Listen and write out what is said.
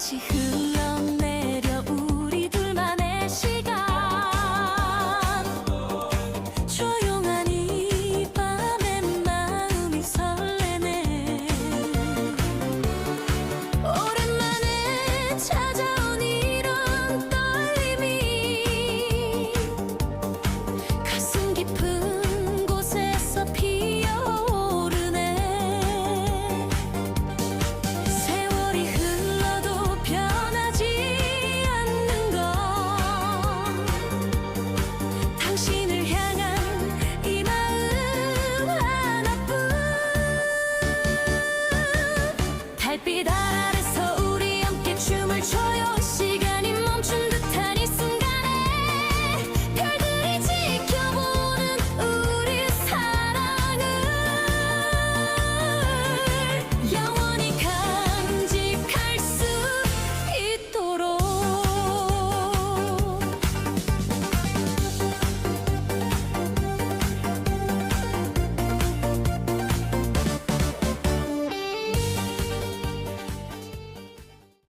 Chỉ 달 아래서 우리 함께 춤을 춰요